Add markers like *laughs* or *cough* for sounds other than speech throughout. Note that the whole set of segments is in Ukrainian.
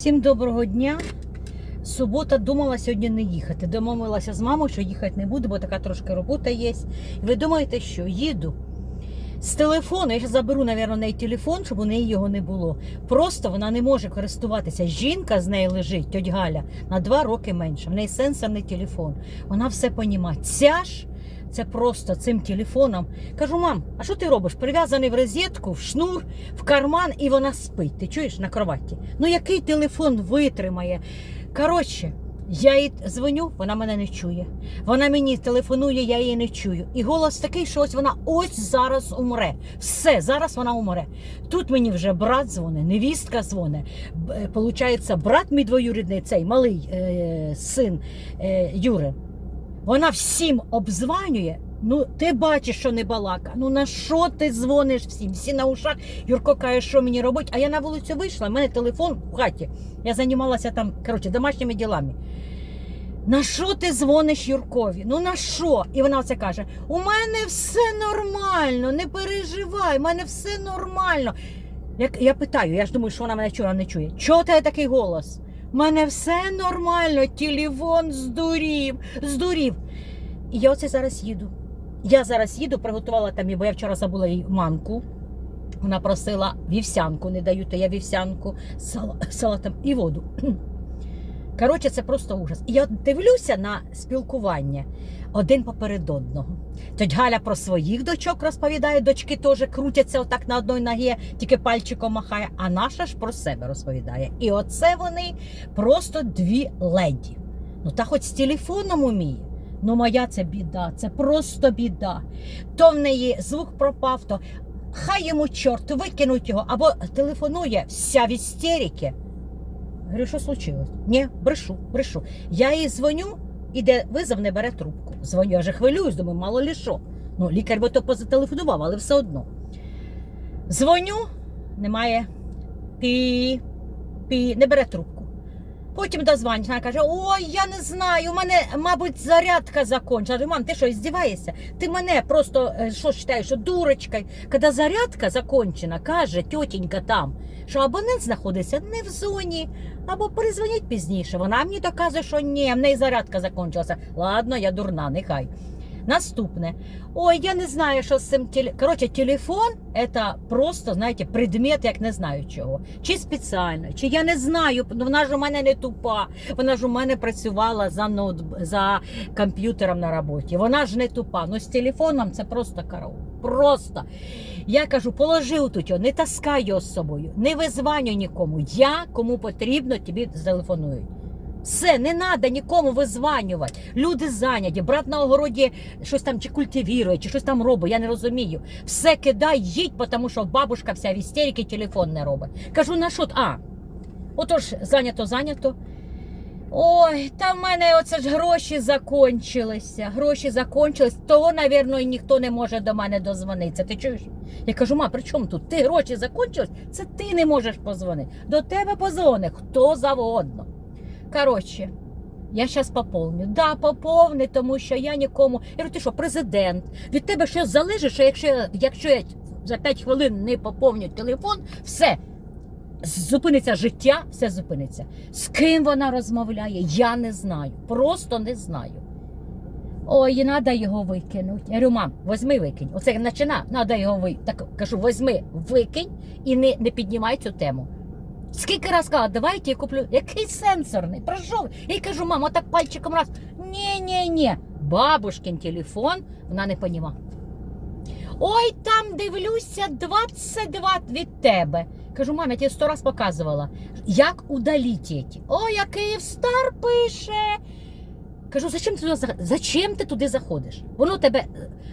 Всім доброго дня. Субота думала сьогодні не їхати. Домовилася з мамою, що їхати не буду, бо така трошки робота є. Ви думаєте, що їду з телефону. Я ще заберу, мабуть, неї телефон, щоб у неї його не було. Просто вона не може користуватися. Жінка з нею лежить, тьоть Галя, на два роки менше. В неї сенсорний телефон. Вона все понімає. Ця ж. Це просто цим телефоном. Кажу, мам, а що ти робиш? Прив'язаний в розетку, в шнур, в карман, і вона спить. Ти чуєш на кроваті? Ну який телефон витримає? Коротше, я їй дзвоню, вона мене не чує. Вона мені телефонує, я її не чую. І голос такий, що ось вона ось зараз умре. Все, зараз вона умре. Тут мені вже брат дзвонить, невістка дзвонить. Б- е, Получається, брат мій двоюрідний, цей малий е, син е, Юри. Вона всім обзванює. Ну, ти бачиш, що не балака. Ну на що ти дзвониш всім? Всі на ушах. Юрко каже, що мені робити. А я на вулицю вийшла, в мене телефон в хаті. Я займалася там, коротше, домашніми ділами. На що ти дзвониш Юркові? Ну на що? І вона оце каже: у мене все нормально, не переживай, у мене все нормально. Я, я питаю, я ж думаю, що вона мене вона не чує. Чого у тебе такий голос? Мене все нормально, телефон здурів, здурів. І я оце зараз їду. Я зараз їду, приготувала там, бо я вчора забула їй манку. Вона просила вівсянку, не даю, то я вівсянку з сала- салатом і воду. Коротше, це просто ужас. І я дивлюся на спілкування один поперед одного. Тетя Галя про своїх дочок розповідає, дочки теж крутяться отак на одній ногі, тільки пальчиком махає, а наша ж про себе розповідає. І оце вони просто дві леді. Ну та хоч з телефоном уміє. Ну, моя це біда, це просто біда. То в неї звук пропав, то хай йому чорт, викинуть його, або телефонує вся в істериці. Говорю, що случилось? Ні, брешу, брешу. Я їй дзвоню, іде визов, не бере трубку. Дзвоню, я вже хвилююсь, думаю, мало лі що. Ну, лікар би то позателефонував, але все одно. Дзвоню, немає пі, пі, не бере трубку. Потім дозвонить, вона каже: Ой, я не знаю, у мене, мабуть, зарядка закончила. Я мам, ти що, здіваєшся? Ти мене просто е, що вважаєш, дурочкою. Коли зарядка закончена, каже тьотенька там, що абонент знаходиться не в зоні, або перезвоніть пізніше. Вона мені доказує, що ні, в неї зарядка закончилася. Ладно, я дурна, нехай. Наступне. Ой, я не знаю, що з цим теле... Коротше, телефон це просто, знаєте, предмет, як не знаю чого. Чи спеціально, чи я не знаю, ну вона ж у мене не тупа. Вона ж у мене працювала за ноут... за комп'ютером на роботі. Вона ж не тупа. Ну з телефоном це просто караул. Просто. Я кажу, положи тут його, не таскай його з собою, не визванюй нікому. Я кому потрібно, тобі зателефонують. Все, не треба нікому визванювати. Люди зайняті, брат на огороді щось там чи культивірує, чи щось там робить, я не розумію. Все кидай, їдь, тому що бабушка вся в істериці телефон не робить. Кажу, на що? А, отож, зайнято, зайнято. Ой, та в мене оце ж гроші закончилися. Гроші закончились, того, навірно, ніхто не може до мене дозвонитися. Ти чуєш? Я кажу, ма, при чому тут? Ти гроші закончились? Це ти не можеш позвонити. До тебе позвони хто завгодно. Коротше, я зараз поповню. Да, поповни, тому що я нікому. Я говорю, ти що, президент? Від тебе щось залежить, що якщо, якщо я за 5 хвилин не поповню телефон, все. Зупиниться життя, все зупиниться. З ким вона розмовляє, я не знаю. Просто не знаю. Ой, треба його викинути. Я говорю, мам, возьми викинь. Оце як почина, треба його викинути. Так кажу, возьми, викинь і не, не піднімай цю тему. Скільки раз сказала, давайте я куплю. Який сенсорний? Про що? Я їй кажу, мам, отак пальчиком раз. Ні, ні, ні. Бабушкин телефон, вона не поніма. Ой, там дивлюся 22 від тебе. Кажу, мам, я тебе сто раз показувала. Як удаліть ті? Ой, а Київстар пише. Кажу, зачем ти туди, зачем ти туди заходиш? Воно тебе.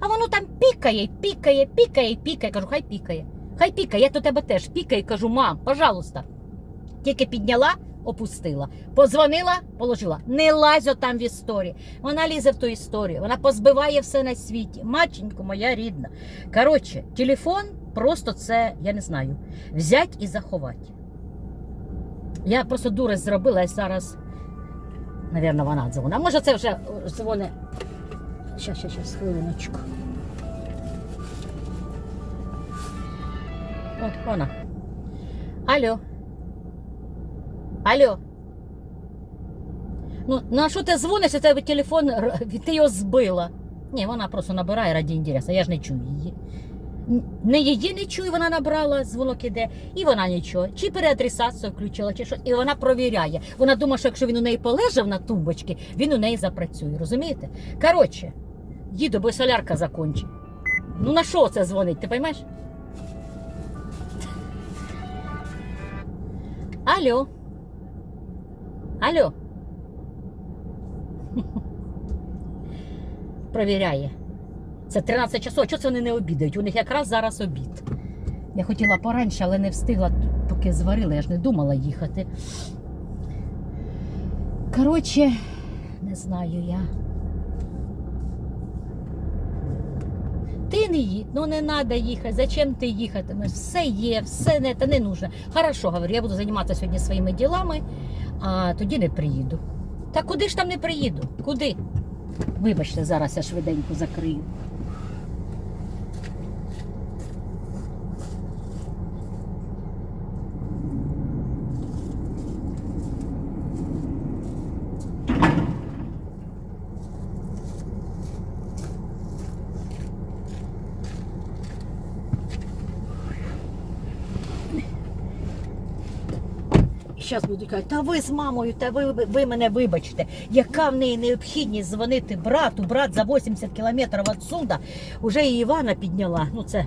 А воно там пікає, пікає, пікає, пікає. Кажу, хай пікає. Хай пікає, я до тебе теж пікаю, кажу, мам, пожалуйста. Тільки підняла, опустила. Позвонила, положила. Не лазь там в історії. Вона лізе в ту історію. Вона позбиває все на світі. Маченько моя рідна. Коротше, телефон просто це, я не знаю, взять і заховати. Я просто дурець зробила і зараз, навірно, вона дзвонить. А може це вже о, дзвоне. Щас, щас, щас, хвилиночку. О, вона. Алло. Алло. Ну, на що ти дзвониш, тебе телефон, ти його збила. Ні, вона просто набирає раді інтересу, я ж не чую її. Не її не чую, вона набрала, дзвонок іде, і вона нічого. Чи переадресацію включила, чи що, і вона провіряє. Вона думає, що якщо він у неї полежав на тумбочці, він у неї запрацює, розумієте? Коротше, їду, бо солярка закончить. Ну на що це дзвонить, ти поймеш? Алло. Алло. *laughs* Провіряє. Це 13 часов. Чого це вони не обідають? У них якраз зараз обід. Я хотіла пораньше, але не встигла, поки зварила, я ж не думала їхати. Коротше, не знаю я. Ти не їдь, ну не треба їхати. Зачем ти їхатимеш? Все є, все не, та не нужно. Хорошо, говорю, я буду займатися сьогодні своїми ділами, а тоді не приїду. Та куди ж там не приїду? Куди? Вибачте, зараз я швиденько закрию. Зараз будуть казати, та ви з мамою, та ви, ви мене вибачте, яка в неї необхідність дзвонити брату, брат за 80 кілометрів відсюди, уже і Івана підняла. Ну, це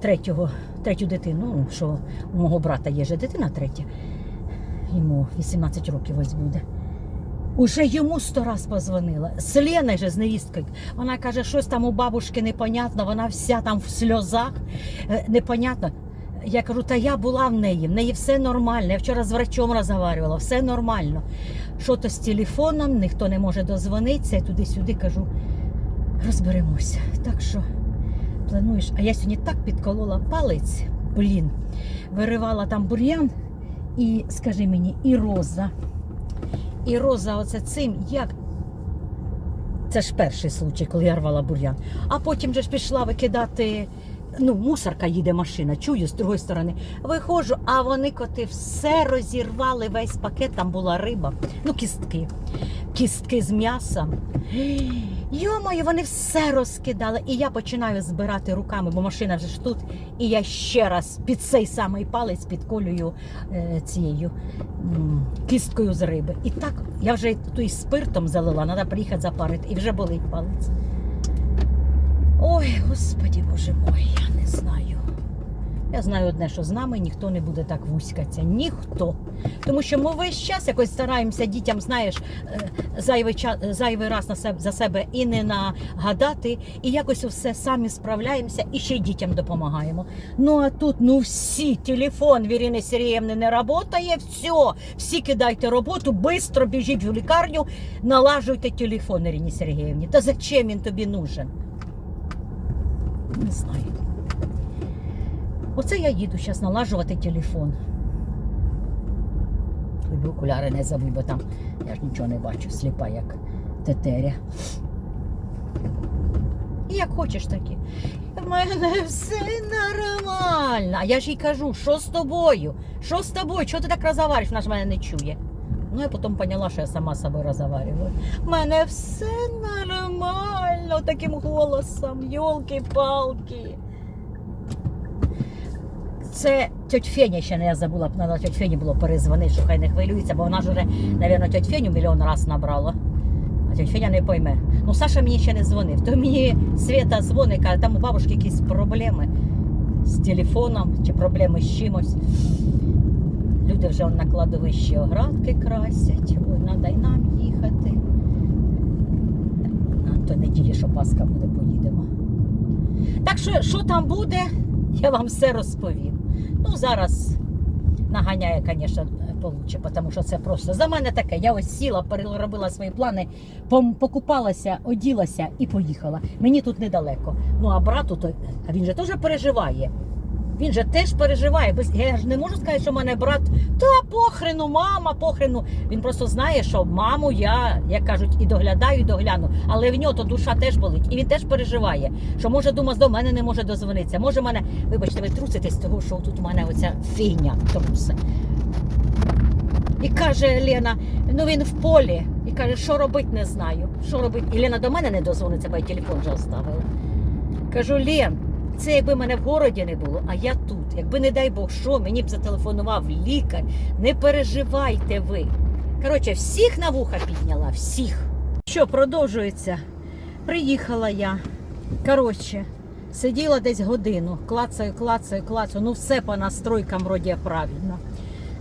третього, третю дитину. Ну, що у мого брата є же дитина третя. Йому 18 років ось буде. Уже йому сто раз позвонила. З же з невісткою. Вона каже, щось там у бабушки непонятно, вона вся там в сльозах. Е, Непонятно. Я кажу, та я була в неї, в неї все нормально. Я вчора з врачом розмовляла, все нормально. Що то з телефоном, ніхто не може дозвонитися, я туди-сюди кажу, розберемося. Так що плануєш. А я сьогодні так підколола палець, блін, виривала там бур'ян, і скажи мені, і роза. І роза, оце цим, як. Це ж перший случай, коли я рвала бур'ян. А потім же ж пішла викидати. Ну, мусорка їде машина, чую з другої сторони. Виходжу, а вони коти все розірвали, весь пакет, там була риба, ну, кістки. Кістки з м'ясом. Йомаю, вони все розкидали. І я починаю збирати руками, бо машина вже ж тут. І я ще раз під цей самий палець підколюю е, цією м, кісткою з риби. І так я вже той спиртом залила, треба приїхати запарити, і вже болить палець. Ой, господі боже мой, я не знаю. Я знаю одне, що з нами ніхто не буде так вузькатися. Ніхто. Тому що ми весь час якось стараємося дітям, знаєш, е, зайвий, час, зайвий раз на себе, за себе і не нагадати, і якось все самі справляємося і ще й дітям допомагаємо. Ну а тут ну всі, телефон Вірини Сергіївни не працює, все, всі кидайте роботу, швидко біжіть в лікарню, налажуйте телефон Ірині Сергіївні. Та зачем він тобі нужен? Не знаю. Оце я їду зараз налажувати телефон. Би окуляри не забудь, бо там я ж нічого не бачу, сліпа як тетеря. І як хочеш таки. В мене все нормально. А я ж їй кажу, що з тобою? Що з тобою? Чого ти так розговорюєш? Вона ж мене не чує. Ну, я потім поняла, що я сама з собою розговорюю. В мене все нормально, таким голосом, йолки-палки. Це тьоть Феня ще не я забула, б треба тьоть Фені було перезвонити, що хай не хвилюється, бо вона ж вже, мабуть, тьоть Феню мільйон раз набрала. А тьоть Феня не пойме. Ну, Саша мені ще не дзвонив. То мені Свята дзвонить, каже, там у бабушки якісь проблеми з телефоном чи проблеми з чимось. Люди вже на кладовищі оградки красять. Треба й нам їхати. На той неділі, що Пасха буде, поїдемо. Так що, що там буде, я вам все розповім. Ну, зараз наганяє, звісно, получше, тому що це просто за мене таке. Я ось сіла, переробила свої плани, покупалася, оділася і поїхала. Мені тут недалеко. Ну а брату, то а він же теж переживає. Він же теж переживає. Я ж не можу сказати, що в мене брат та похрену, мама, похрену. Він просто знає, що маму я, як кажуть, і доглядаю, і догляну. Але в нього то душа теж болить, і він теж переживає, що може дума до мене не може дозвонитися. Може мене, вибачте, ви труситесь з того, що тут у мене оця фігня трусе. І каже Лена, ну він в полі. І каже, що робити, не знаю. Що робити? І Лена до мене не дозвониться, бо я телефон вже оставила. Кажу, Лен, це якби мене в городі не було, а я тут. Якби, не дай Бог, що, мені б зателефонував лікар. Не переживайте ви. Коротше, всіх на вуха підняла, всіх. Що, продовжується? Приїхала я. Коротше, сиділа десь годину, клацаю, клацаю, клацаю. Ну, все по настройкам вроді правильно.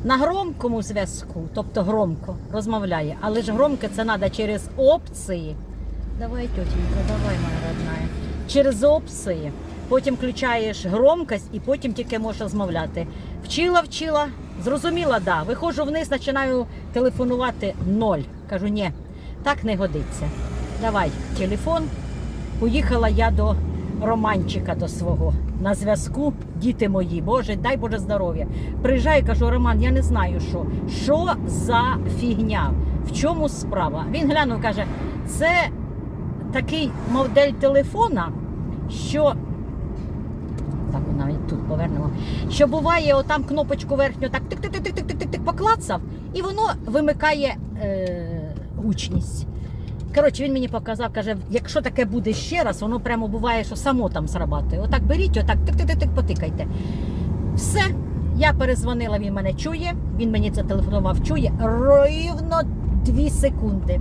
На громкому зв'язку, тобто громко розмовляє, але ж громко це треба через опції. Давай, тетенька, давай, моя родная. Через опції. Потім включаєш громкость і потім тільки можеш розмовляти. Вчила, вчила, зрозуміла, да. Виходжу вниз, починаю телефонувати ноль. Кажу, ні, так не годиться. Давай телефон. Поїхала я до Романчика до свого на зв'язку. Діти мої, Боже, дай Боже здоров'я. Приїжджаю, кажу, Роман, я не знаю що. Що за фігня? В чому справа? Він глянув, каже, це такий модель телефона, що. Тут повернемо. Що буває, отам кнопочку верхню так тик-тик-тик-тик-тик-тик поклацав, і воно вимикає е, гучність. Коротше, він мені показав, каже, якщо таке буде ще раз, воно прямо буває, що само там срабатує. Отак беріть, отак тик-тик-тик потикайте. Все, я перезвонила, він мене чує, він мені це телефонував, чує рівно 2 секунди.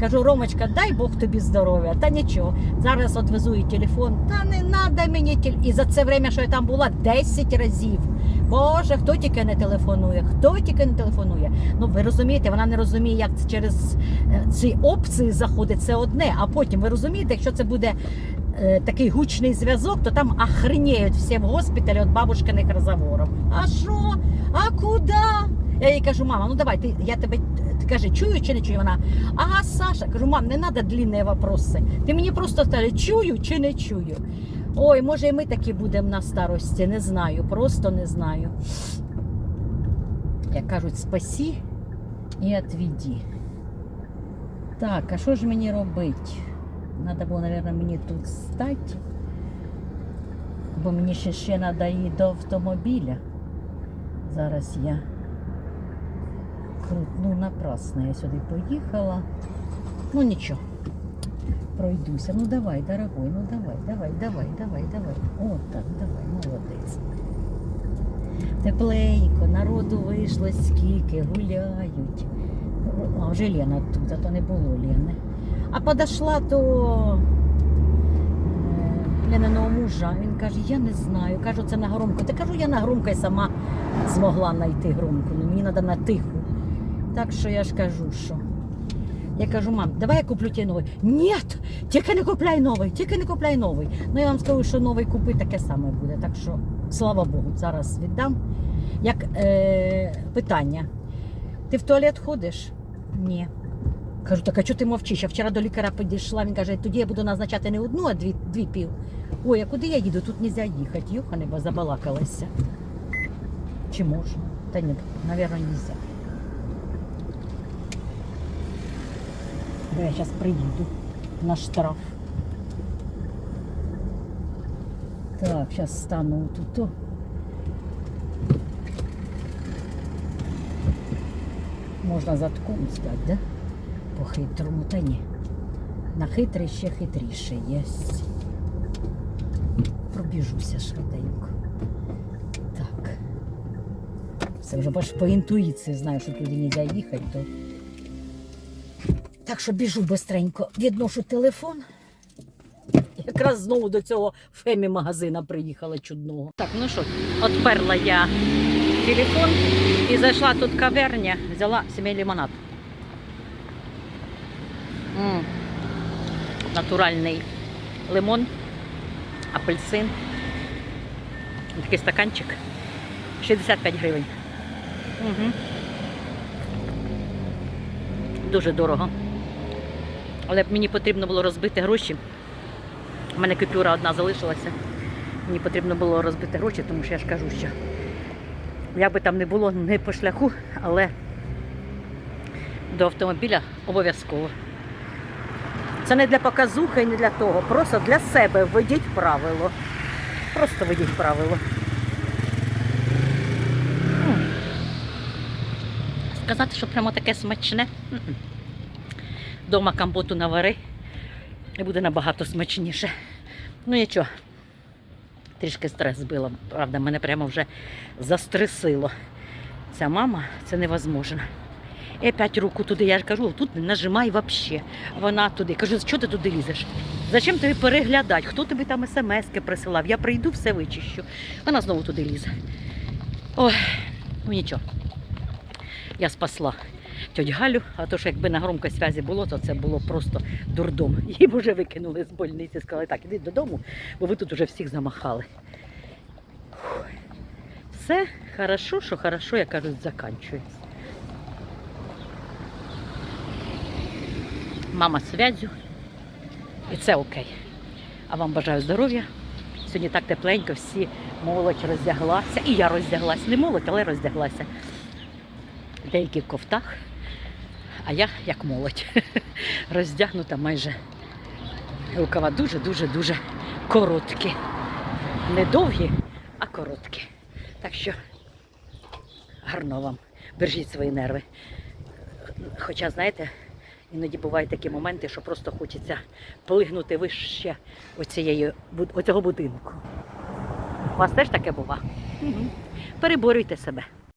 Кажу, Ромочка, дай Бог тобі здоров'я. Та нічого. Зараз відвезу їй телефон. Та не треба мені телефон. І за це время, що я там була, 10 разів. Боже, хто тільки не телефонує, хто тільки не телефонує. Ну ви розумієте, вона не розуміє, як це через е, ці опції заходить. Це одне. А потім ви розумієте, якщо це буде е, такий гучний зв'язок, то там охренеють всі в госпіталі від бабушкиних розговорів. А що? А куди? Я їй кажу, мама, ну давай, ти, я тебе каже, чую чи не чую? Вона, ага, Саша, кажу, мам, не треба длинні вопроси. Ти мені просто скажи, чую чи не чую. Ой, може і ми такі будемо на старості, не знаю, просто не знаю. Як кажуть, спасі і відвіді. Так, а що ж мені робити? Треба було, мабуть, мені тут стати. Бо мені ще ще треба і до автомобіля. Зараз я крутну напрасно. Я сюди поїхала. Ну нічого. Пройдуся. Ну давай, дорогой, ну давай, давай, давай, давай, давай. О, так, давай, молодець. Тепленько, народу вийшло скільки, гуляють. А вже Лена тут, а то не було Лени. А подошла до е, Лениного мужа. Він каже, я не знаю. Кажу, це на громко. Та кажу, я на громко і сама змогла знайти громку. Ну, мені треба на тиху. Так що я ж кажу, що. Я кажу, мам, давай я куплю тебе новий. Ні, тільки не купляй новий, тільки не купляй новий. Ну я вам скажу, що новий купи таке саме буде. Так що, слава Богу, зараз віддам. Як е, питання. Ти в туалет ходиш? Ні. Кажу, так а чого ти мовчиш? Я вчора до лікаря підійшла, він каже, тоді я буду назначати не одну, а дві, дві пів. Ой, а куди я їду? Тут не можна їхати. Йохане, бо забалакалася. Чи можна? Та ні, мабуть, не можна. Бо я зараз приїду на штраф. Так, зараз стану тут. Можна затком здати, да? По хитрому, та ні. На хитрий ще хитріше є. Пробіжуся швиденько. Так. Це вже бач по інтуїції знаю, що туди не можна їхати, то. Так що біжу бистренько, відношу телефон. Якраз знову до цього фемі магазина приїхала чудного. Так, ну що, отперла я телефон і зайшла тут каверня, взяла сімей лимонад. М, Натуральний лимон, апельсин. Такий стаканчик. 65 гривень. Угу. Дуже дорого. Але мені потрібно було розбити гроші. У мене купюра одна залишилася. Мені потрібно було розбити гроші, тому що я ж кажу, що як би там не було не по шляху, але до автомобіля обов'язково. Це не для показухи не для того. Просто для себе введіть правило. Просто введіть правило. Сказати, що прямо таке смачне. Дома компоту навари і буде набагато смачніше. Ну нічого, трішки стрес збила. Правда, мене прямо вже застресило. Ця мама це невозможно. І опять руку туди, я ж кажу, тут не нажимай взагалі. Вона туди. Кажу, що ти туди лізеш? Зачем тобі переглядати? Хто тобі там смски присилав? Я прийду, все вичищу. Вона знову туди лізе. Ой, ну нічого. Я спасла тьоть Галю, а то що якби на громкій зв'язі було, то це було просто дурдом. *laughs* Її вже викинули з больниці, сказали, так, іди додому, бо ви тут вже всіх замахали. Все хорошо, що хорошо, як кажуть, заканчується. Мама з зв'язю. І це окей. А вам бажаю здоров'я. Сьогодні так тепленько, всі молодь роздяглася. І я роздяглася. Не молодь, але роздяглася. Деякі в ковтах, а я як молодь. *laughs* Роздягнута майже. Рукава дуже-дуже-дуже короткі. Не довгі, а короткі. Так що гарно вам. Бережіть свої нерви. Хоча, знаєте, іноді бувають такі моменти, що просто хочеться плигнути вище оцієї, оцього будинку. У вас теж таке бува? Угу. Переборюйте себе.